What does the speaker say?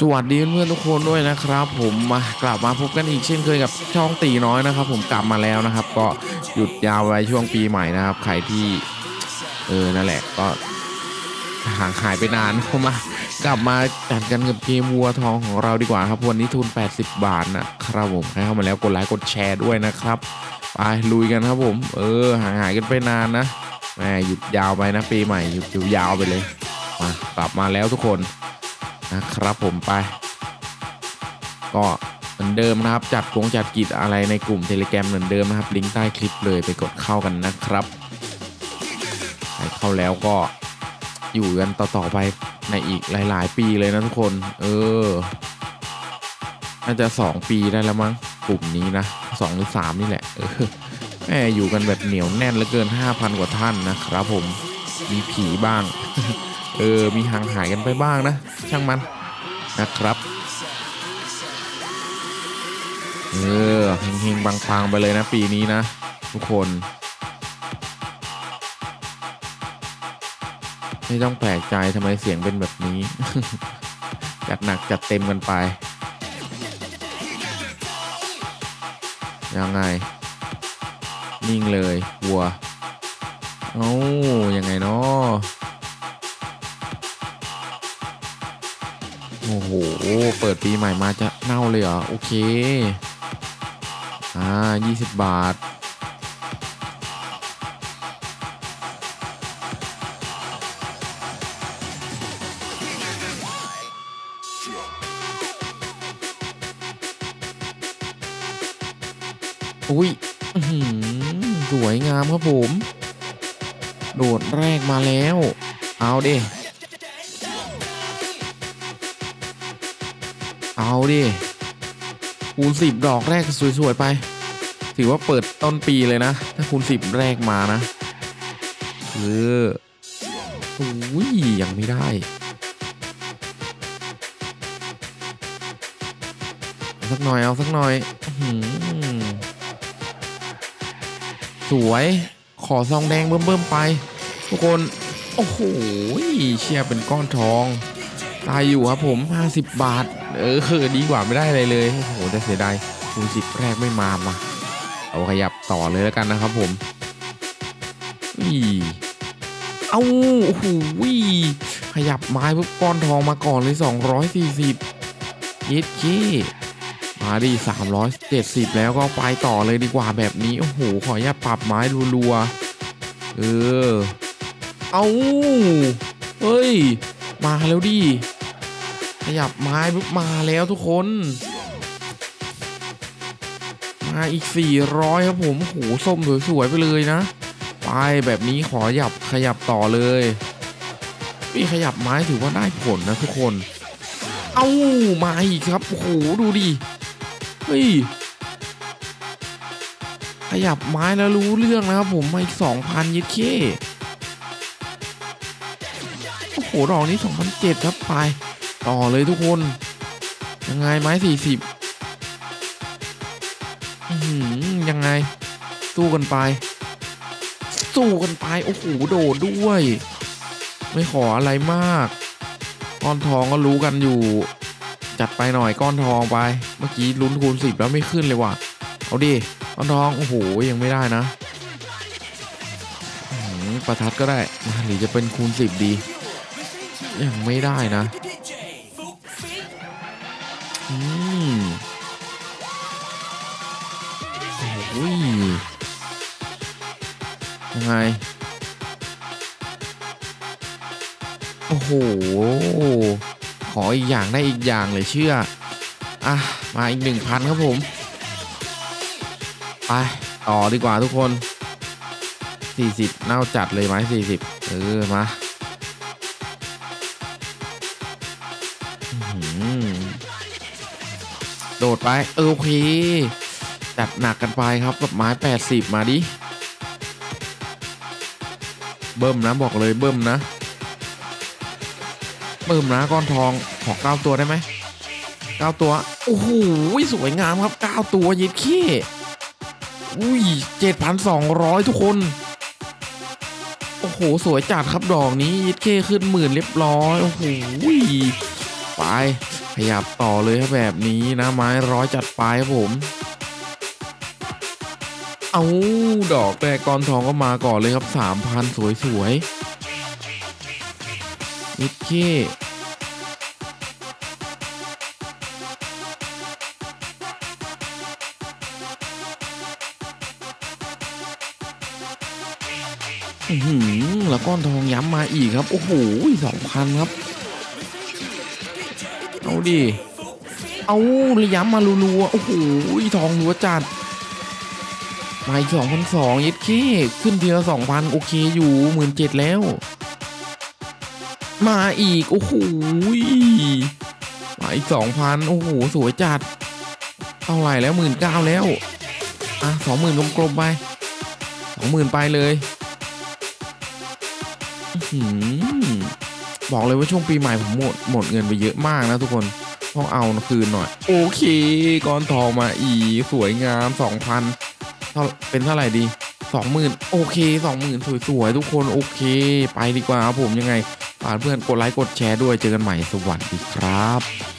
สวัสดีเพื่อนทุกคนด้วยนะครับ ผมมากลับมาพบกันอีกเช่นเคยกับช่องตีน้อยนะครับ ผมกลับมาแล้วนะครับ ก็หยุดยาวไว้ช่วงปีใหม่นะครับ ใครที่เออนั่นแหละก็ห่างหายไปนานก็มากลับมาจัดกันกับเกมวัวทองของเราดีกว่าครับวันนี้ทุน 80 บาทนะครับผมใครเข้ามาแล้วกดไลค์กดแชร์ด้วยนะครับไปลุยกันครับผม เออห่างหายกันไปนานนะแหมหยุดยาวไปนะปีใหม่หยุดยาวไปเลยมากลับมาแล้วทุกคน นะครับผมไป ก็เหมือนเดิมนะครับ จัดกงจัดกิจอะไรในกลุ่มเทเลแกรมเหมือนเดิมนะครับ ลิงก์ใต้คลิปเลยไปกดเข้ากันนะครับใครเข้าแล้วก็อยู่กันต่อๆไปในอีกหลาย ๆ ปีเลยนะทุกคน เออ น่าจะ 2 ปีได้แล้วมั้งกลุ่มนี้นะสองหรือสามนี่แหละเออแม่อยู่กันแบบเหนียวแน่นเหลือเกิน 5,000 กว่าท่านนะครับผมมีผีบ้าง เออมีห่างหายกันไปบ้างนะ ช่างมันนะครับเออเฮงๆปังๆไปเลยนะปีนี้นะ ทุกคนไม่ต้องแปลกใจทำไมเสียงเป็นแบบนี้ จัดหนักจัดเต็มกันไป ยังไง นิ่งเลยวัว เอ้ายังไงเนาะ โอ้โห เปิดปีใหม่มาจะเน่าเลยเหรอ โอเค อ่า 20 บาท อุ้ยสวยงามครับผม โดดแรกมาแล้ว เอาดิ เอาดิคูณสิบดอกแรกสวยๆไป ถือว่าเปิดต้นปีเลยนะ ถ้าคูณสิบแรกมานะเอออุ้ยยังไม่ได้สักหน่อยเอาสักหน่อยอสวยขอซองแดงเบิ่มๆไป ทุกคน โอ้โหเชียร์เป็นก้อนทอง ตายอยู่ครับผม 50 บาท เออคือดีกว่าไม่ได้อะไรเลยโอ้โหแต่เสียดายคูณสิบแรกไม่มามาเอาขยับต่อเลยแล้วกันนะครับผมอีเอาโอ้โหขยับไม้ปุ๊บก้อนทองมาก่อนเลย 240ยิดขี้มาดิ370 แล้วก็ไปต่อเลยดีกว่าแบบนี้ โอ้โห ขออนุญาตปรับไม้รัวๆเออ เอาเฮ้ย มาแล้วดิ ขยับไม้ปุ๊บมาแล้วทุกคน มาอีก 400 ครับผมโอ้โหส้มสวยๆไปเลยนะ ไปแบบนี้ขอขยับขยับต่อเลยพี่ขยับไม้ถือว่าได้ผลนะทุกคน เอ้ามาอีกครับโอ้โหดูดิ เฮ้ย ขยับไม้แล้วรู้เรื่องนะครับผมมาอีก 2,000ยิดเคโอ้โหดอกนี้ 2,007ครับไป ต่อเลยทุกคน ยังไงไม้สี่สิบยังไง สู้กันไป สู้กันไป โอ้โห โดดด้วย ไม่ขออะไรมาก ก้อนทองก็รู้กันอยู่ จัดไปหน่อยก้อนทองไป เมื่อกี้ลุ้นคูณสิบแล้วไม่ขึ้นเลยว่ะ เอาดิ ก้อนทอง โอ้โห ยังไม่ได้นะประทัดก็ได้ หรือจะเป็นคูณสิบดี ยังไม่ได้นะ ยังไง โอ้โห ขออีกอย่างได้อีกอย่างเลยเชื่อ อะ มาอีกหนึ่งพันครับผม ไป ต่อดีกว่าทุกคน 40 เน่าจัดเลยไหม40 เออ มาอื้อหือโดดไป เออโอเคจัดหนักกันไปครับกับไม้ 80 มาดิ เบิ่มนะบอกเลยเบิ่มนะเบิ่มนะก้อนทองขอเก้าตัวได้ไหมเก้าตัวโอ้โหสวยงามครับเก้าตัวยิดขี้อุ้ยเจ็ดพันสองร้อยทุกคน โอ้โห สวยจัดครับดอกนี้ยิดเข้ขึ้นหมื่นเรียบร้อยโอ้โหไปขยับต่อเลยครับแบบนี้นะไม้ร้อยจัดไปครับผม เอาดอกแรกก้อนทองก็มาก่อนเลยครับสามพันสวยสวยๆนิดเค้หือแล้วก้อนทองย้ำมาอีกครับ โอ้โหสองพันครับ เอาดิ เอาเลยย้ำมารัวๆโอ้โหทองรัวจัด มาอีกสองพันสองย็ดเคขึ้นทีละสองพันโอเคอยู่หมื่นเจ็ดแล้ว มาอีก โอ้โหมาอีกสองพันโอ้โห สวยจัดเท่าไหร่แล้วหมื่นเก้าแล้ว อะสองหมื่นกลมๆไปสองหมื่นไปเลยอบอกเลยว่าช่วงปีใหม่ผมหมดหมดเงินไปเยอะมากนะทุกคนต้องเอาคืนหน่อย โอเคก้อนทองมาอีสวยงามสองพัน เป็นเท่าไหร่ดีสองหมื่นโอเคสองหมื่นสวยๆทุกคนโอเค ไปดีกว่าครับผมยังไงฝากเพื่อนกดไลค์กดแชร์ด้วยเจอกันใหม่สวัสดีครับ